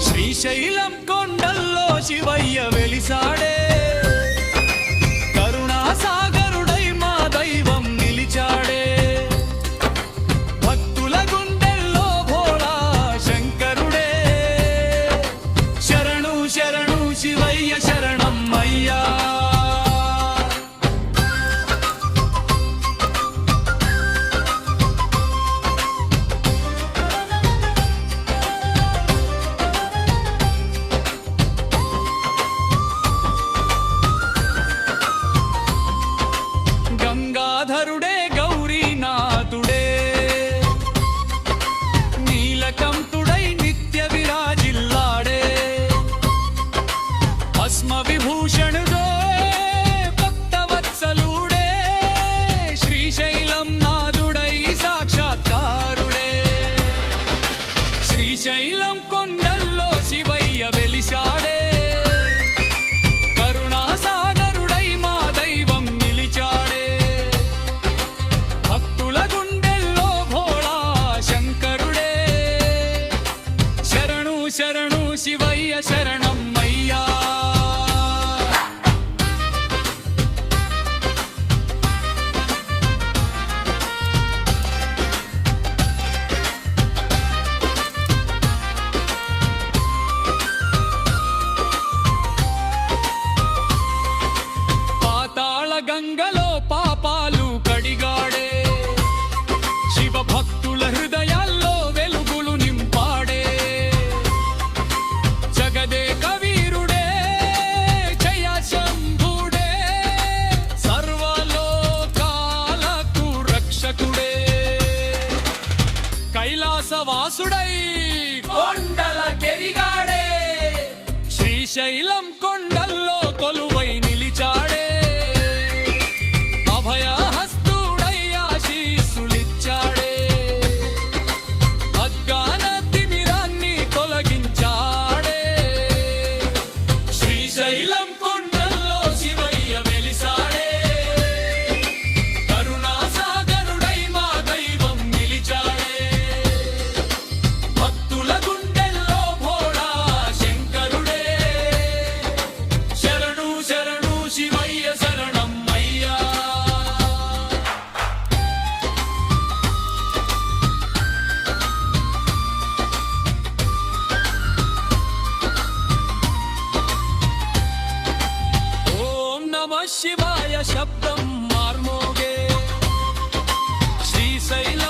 శ్రీశైలం కొండల్లో శివయ్య వెలిసాడే. వాసుడై కొండల కెరిగాడే. శ్రీశైలం కొండల్లో కొలువైన శివాయ శబ్దం మార్మోగే. శ్రీశైల